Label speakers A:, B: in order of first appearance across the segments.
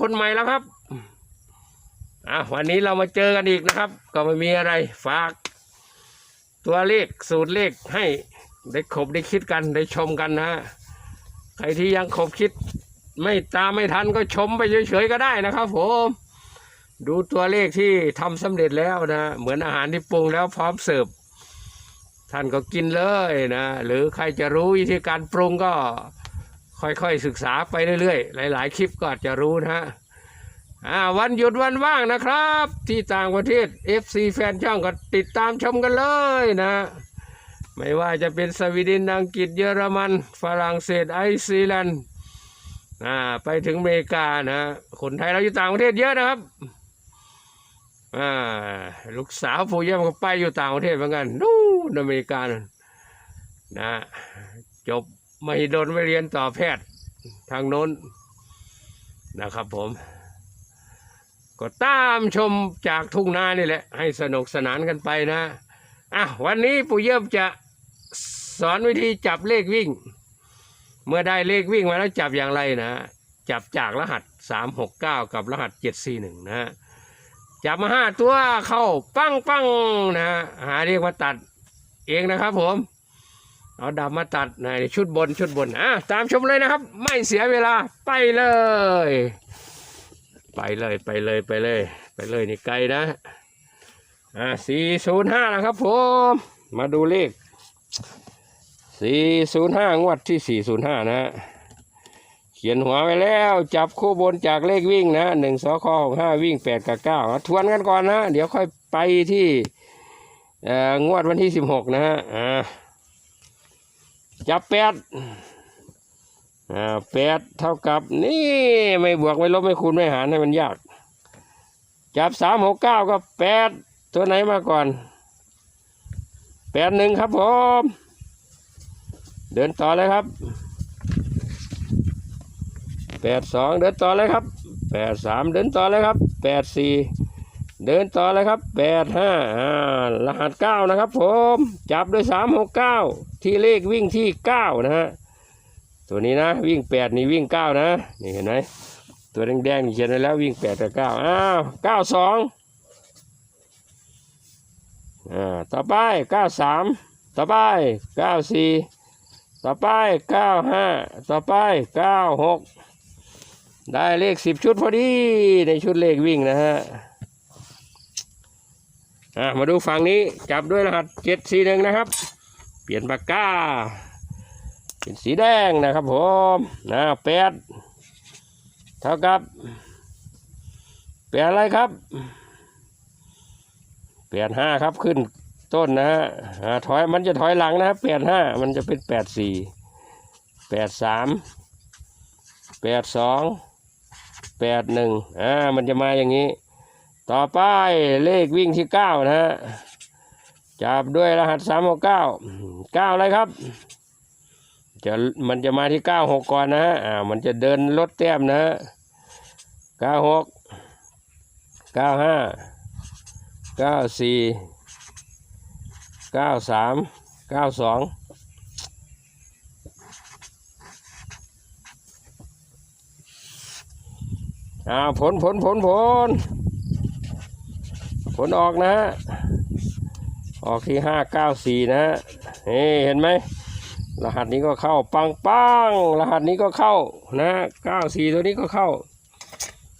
A: คนใหม่แล้วครับอะวันนี้เรามาเจอกันอีกนะครับ ก็ไม่มีอะไรฝาก ตัวเลขสูตรเลขให้ได้ขบได้คิดกันได้ชมกันนะฮะใครที่ยังขบคิด ไม่ตามไม่ทันก็ชมไปเฉยๆก็ได้นะครับ ผม ดูตัวเลขที่ทำสำเร็จแล้วนะ เหมือนอาหารที่ปรุงแล้วพร้อมเสิร์ฟท่านก็กินเลยนะ หรือใครจะรู้วิธีการปรุงก็ ค่อยๆศึกษาไปเรื่อยๆ หลาย ๆ คลิปก็อาจจะรู้นะฮะอ่าวันหยุดวันว่างนะครับ ที่ต่างประเทศ FC แฟนช่องก็ติดตามชมกันเลยนะ ไม่ว่าจะเป็นสวีเดนอังกฤษเยอรมัน ฝรั่งเศสไอซ์แลนด์อ่าไปถึงอเมริกานะคนไทยเราอยู่ต่างประเทศเยอะนะครับอ่าลูกสาวผู้เยี่ยมก็ไปอยู่ต่างประเทศเหมือนกันนู่นอเมริกันนะจบ ไม่โดนไม่เรียนต่อแพทย์ทางโน้นนะครับผม ก็ตามชมจากทุ่งนานี่แหละ ให้สนุกสนานกันไปนะอะวันนี้ปู่เยี่ยมจะสอนวิธีจับเลขวิ่ง เมื่อได้เลขวิ่งมาแล้วจับอย่างไรนะ จับจากรหัสสามหกเก้ากับรหัสเจ็ดสี่หนึ่งนะฮะจับมาห้าตัวเข้า ปั้งปังนะฮะหาเรียกว่าตัดเองนะครับผม เอาดับมาตัดในชุดบนชุดบนอะตามชมเลยนะครับ ไม่เสียเวลาไปเลย ไปเลยไปเลยไปเลย ไปเลยนี่ไกลนะอ่าสี่ศูนย์ห้านะครับผมมาดูเลขสี่ศูนย์ห้างวดที่สี่ศูนย์ห้านะฮะเขียนหัวไว้แล้วจับคู่บนจากเลขวิ่งนะหนึ่งสคหกห้าวิ่งแปดกับเก้าทวนกันก่อนนะ เดี๋ยวค่อยไปที่งวดวันที่สิบหกนะฮะอ่า จับแปดอ่าแปดเท่ากับนี่ไม่บวกไม่ลบไม่คูณไม่หารให้มันยาก จับสามหกเก้าก็แปดตัวไหนมาก่อนแปดหนึ่งครับผม เดินต่อเลยครับแปดสองเดินต่อเลยครับแปดสามเดินต่อเลยครับแปดสี่ เดินต่อเลยครับแปดห้ารหัสเก้านะครับผมจับด้วยสามหกเก้าที่เลขวิ่งที่เก้านะฮะตัวนี้นะวิ่งแปดนี่วิ่งเก้านะนี่เห็นไหมตัวแดงๆนี่เขียนไว้แล้ววิ่งแปดกับเก้าอ้าวเก้าสองอ่าต่อไปเก้าสามต่อไปเก้าสี่ต่อไปเก้าห้าต่อไปเก้าหกได้เลขสิบชุดพอดีในชุดเลขวิ่งนะฮะ อ่ามาดูฝั่งนี้จับด้วยรหัสเจ็ดสี่หนึ่งนะครับ เปลี่ยนปากกาเป็นสีแดงนะครับผมนะแปดเท่ากับแปดอะไรครับแปดห้าครับขึ้นต้นนะฮะถอยมันจะถอยหลังนะครับแปดห้ามันจะเป็นแปดสี่แปดสามแปดสองแปดหนึ่งอ่ามันจะมาอย่างนี้ ต่อไปเลขวิ่งที่เก้านะฮะจับด้วยรหัสสามหกเก้าเก้าอะไรครับ จะมันจะมาที่เก้าหกก่อนนะฮะอ่ามันจะเดินลดแต้มนะฮะเก้าหกเก้าห้าเก้าสี่เก้าสามเก้าสองอ่าผลผลผลผล ผลออกนะฮะ ออกที่ห้าเก้าสี่นะฮะนี่เห็นไหม รหัสนี้ก็เข้าปังปังรหัสนี้ก็เข้านะเก้าสี่ตัวนี้ก็เข้า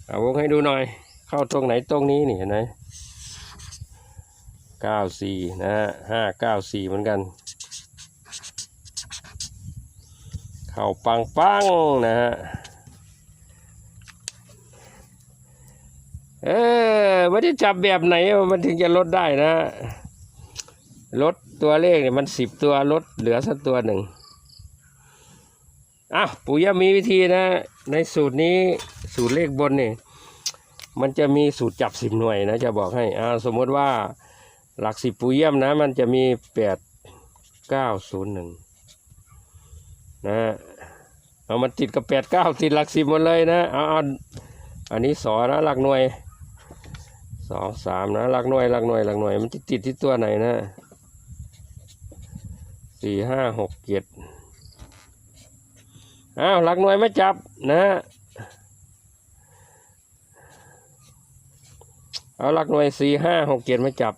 A: เอาวงให้ดูหน่อย เข้าตรงไหนตรงนี้นี่เห็นไหมเก้าสี่นะฮะห้าเก้าสี่เหมือนกัน เข่าปังปังนะฮะ เออไม่ได้จับแบบไหนมันถึงจะลดได้นะ ลดตัวเลขเนี่ยมันสิบตัวลดเหลือสักตัวหนึ่งอะปู่ย่ามีวิธีนะ ในสูตรนี้สูตรเลขบนเนี่ยมันจะมีสูตรจับสิบหน่วยนะจะบอกให้อ่าสมมติว่าหลักสิบปูเยี่ยมนะ มันจะมีแปดเก้าศูนย์หนึ่งนะเอามันติดกับแปดเก้าติดหลักสิบหมดเลยนะเอาเอาอันนี้สอนะหลักหน่วย องสามนะหลักหน่วยหลักหน่วยหลักหน่วย มันจะติดที่ตัวไหนนะสี่ห้าหกเจ็ดอ้าวหลักหน่วยไม่จับนะเอาหลักหน่วยสี่ห้าหกเจ็ดมาจับ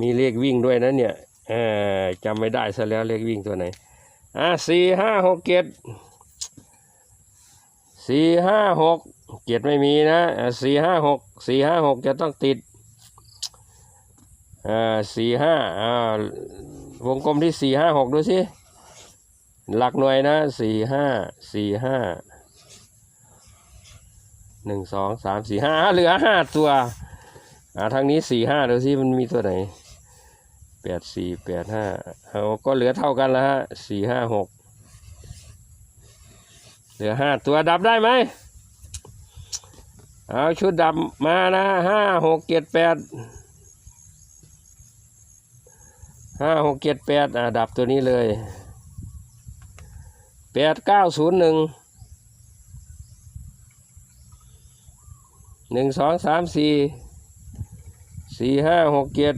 A: มีเลขวิ่งด้วยนะเนี่ยจำไม่ได้ซะแล้วเลขวิ่งตัวไหนอะสี่ห้าหกเจ็ดสี่ห้าหก เจ็ดไม่มีนะสี่ห้าหกสี่ห้าหกจะต้องติดอ่าสี่ห้าอ่าวงกลมที่สี่ห้าหกดูสิหลักหน่วยนะสี่ห้าสี่ห้าหนึ่งสองสามสี่ห้าเหลือห้าตัวอ่าทางนี้สี่ห้าดูสิมันมีตัวไหนแปดสี่แปดห้าเอาก็เหลือเท่ากันแล้วฮะสี่ห้าหกเหลือห้าตัวดับได้ไหม เอาชุดดับมานะห้าหกเจ็ดแปดห้าหกเจ็ดแปดอ่าดับตัวนี้เลยแปดเก้าศูนย์หนึ่งหนึ่งสองสามสี่สี่ห้าหกเจ็ด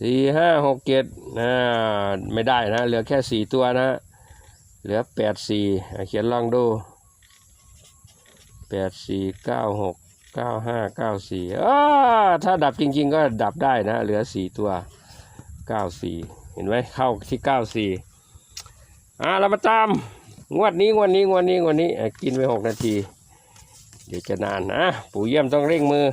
A: สี่ห้าหกเจ็ดนะไม่ได้นะ เหลือแค่สี่ตัวนะ เหลือแปดสี่เขียนลองดูแปดสี่เก้าหกเก้าห้าเก้าสี่ถ้าดับจริง ๆ ก็ดับได้นะ เหลือสี่ตัวเก้าสี่เห็นไหมเข้าที่เก้าสี่อ่าเรามาตาม งวดนี้งวดนี้งวดนี้งวดนี้กินไปหกนาที เดี๋ยวจะนานนะปู่เยี่ยมต้องเร่งมือ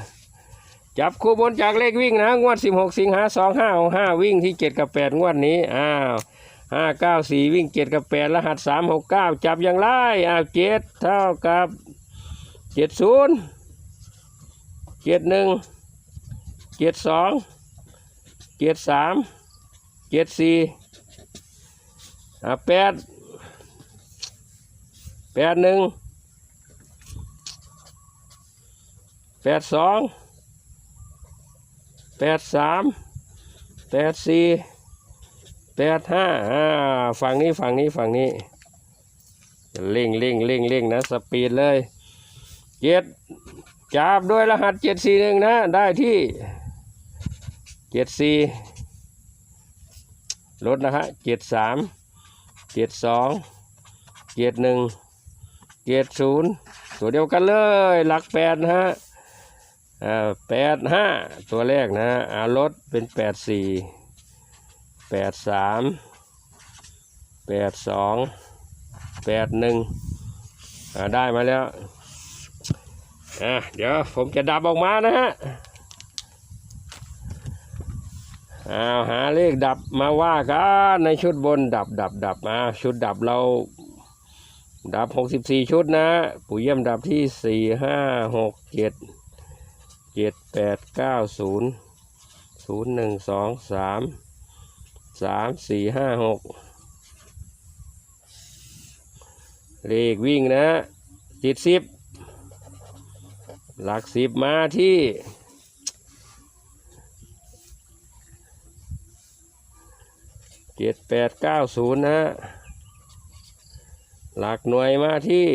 A: จับคู่บนจากเลขวิ่งนะ งวดสิบหกสิงหาสองห้าห้าวิ่งที่เจ็ดกับแปดงวดนี้อ้าว ห้าเก้าสี่วิ่งเจ็ดกับแปดรหัสสามหกเก้าจับอย่างไรอ้าวเจ็ดเท่ากับเจ็ดศูนย์เจ็ดหนึ่งเจ็ดสองเจ็ดสามเจ็ดสี่แปดแปดหนึ่งแปดสองแปดสามแปดสี่ แปดห้าอ่าฝั่งนี้ฝั่งนี้ฝั่งนี้เร่งเร่งเร่งเร่งนะสปีดเลยเจ็ดจับด้วยรหัสเจ็ดสี่หนึ่งนะ ได้ที่เจ็ดสี่ลดนะฮะเจ็ดสามเจ็ดสองเจ็ดหนึ่งเจ็ดศูนย์ตัวเดียวกันเลย หลักแปดนะฮะอ่าแปดห้าตัวแรกนะฮะลดเป็นแปดสี่ แปดสามแปดสองแปดหนึ่งได้มาแล้วอ่าเดี๋ยวผมจะดับออกมานะฮะเอาหาเลขดับมาว่ากันในชุดบนดับดับดับมาชุดดับเราดับหกสิบสี่ชุดนะปู่เยี่ยมดับที่สี่ห้าหกเจ็ดเจ็ดแปดเก้าศูนย์ศูนย์หนึ่งสองสาม สามสี่ห้าหกเลขวิ่งนะจิตสิบหลักสิบมาที่เจ็ดแปดเก้าศูนย์นะหลักหน่วยมาที่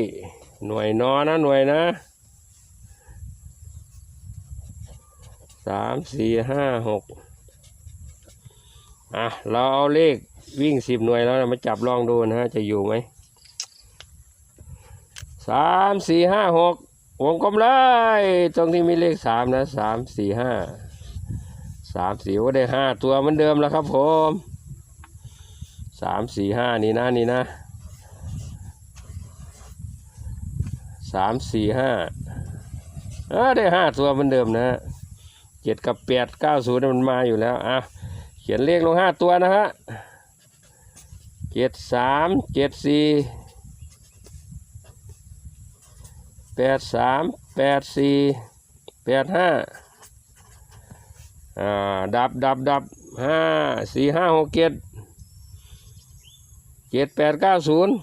A: หน่วยนอนะหน่วยนะสามสี่ห้าหก อะเราเอาเลขวิ่งสิบหน่วยแล้วนะมาจับลองดูนะฮะจะอยู่ไหมสามสี่ห้าหกวงกลมเลยตรงที่มีเลขสามนะสามสี่ห้าสามสี่ก็ได้ห้าตัวเหมือนเดิมแล้วครับผมสามสี่ห้านี่นะนี่นะสามสี่ห้าเออได้ห้าตัวเหมือนเดิมนะเจ็ดกับแปดเก้าศูนย์มันมาอยู่แล้วอะ ขียนเลขลงห้าตัวนะฮะเจ็ดสามเจ็ดสี่แปดสามแปดสี่แปดห้าอ่าดับดับดับห้าสี่ห้าหกเจ็ดเจ็ดแปดเก้าศูนย์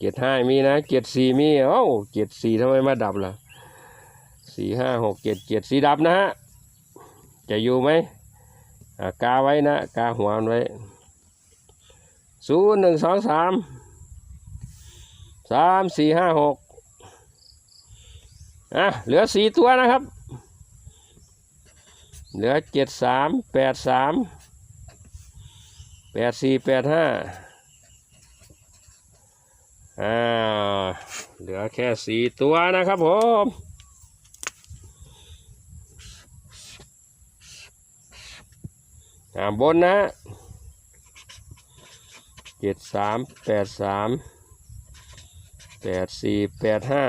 A: เจ็ดห้ามีนะเจ็ดสี่มีเอ้าเจ็ดสี่ทำไมมาดับล่ะสี่ห้าหกเจ็ดเจ็ดสี่ดับนะฮะ จะอยู่ไหมอ่ากาไว้นะ กาหัวมันไว้ศูนย์หนึ่งสองสามสามสี่ห้าหกอะเหลือสี่ตัวนะครับ เหลือเจ็ดสามแปดสามแปดสี่แปดห้าอ่าเหลือแค่สี่ตัวนะครับผม อ่าบนนะเจ็ดสามแปดสามแปดสี่แปดห้า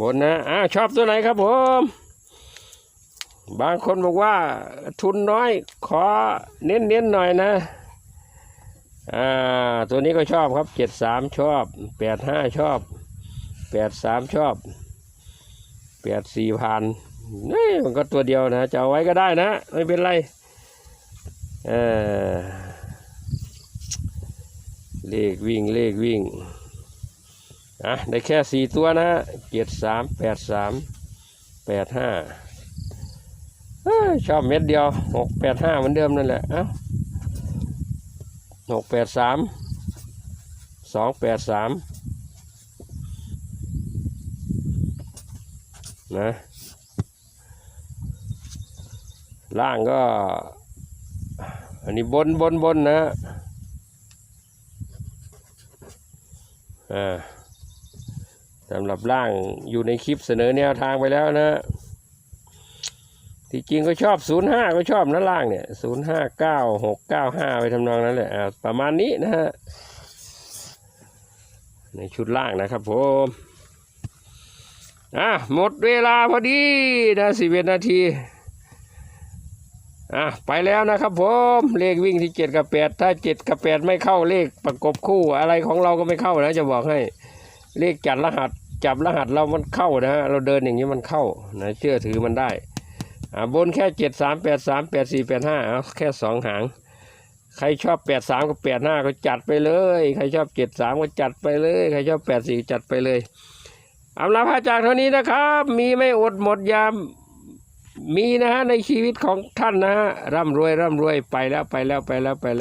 A: บนนะอ่าชอบตัวไหนครับผม บางคนบอกว่าทุนน้อยขอเน้นเน้นๆหน่อยนะ อ่า ตัวนี้ก็ชอบครับเจ็ดสามชอบแปดห้าชอบแปดสามชอบ แปดสี่พันนี่มันก็ตัวเดียวนะ จะเอาไว้ก็ได้นะ ไม่เป็นไรเออเลขวิ่งเลขวิ่งอะได้แค่สี่ตัวนะเจ็ดสามแปดสามแปดห้าเอ้ชอบเม็ดเดียวหกแปดห้าเหมือนเดิมนั่นแหละเอ้าหกแปดสามสองแปดสาม นะ ล่างก็ อันนี้บนบนบนนะอ่าสำหรับล่างอยู่ในคลิปเสนอแนวทางไปแล้วนะ ที่จริงก็ชอบศูนย์ห้าก็ชอบนะล่างเนี่ยศูนย์ห้าเก้าหกเก้าห้าไปทำนองนั้นแหละประมาณนี้นะฮะ ในชุดล่างนะครับผม อะหมดเวลาพอดีนะสิบเอ็ดนาทีอะไปแล้วนะครับผมเลขวิ่งที่เจ็ดกับแปดถ้าเจ็ดกับแปดไม่เข้าเลขประกบคู่อะไรของเราก็ไม่เข้านะจะบอกให้เลขจัดรหัสจับรหัสเรามันเข้านะฮะเราเดินอย่างนี้มันเข้านะเชื่อถือมันได้อ่าบนแค่เจ็ดสามแปดสามแปดสี่แปดห้าเอาแค่สองหาง ใครชอบแปดสามกับแปดห้าก็จัดไปเลย ใครชอบเจ็ดสามก็จัดไปเลย ใครชอบแปดสี่จัดไปเลย อำลาพระจากเท่านี้นะครับ มีไม่อดหมดยาม มีนะฮะในชีวิตของท่านนะฮะร่ำรวยร่ำรวยไปแล้วไปแล้วไปแล้วไปแล้ว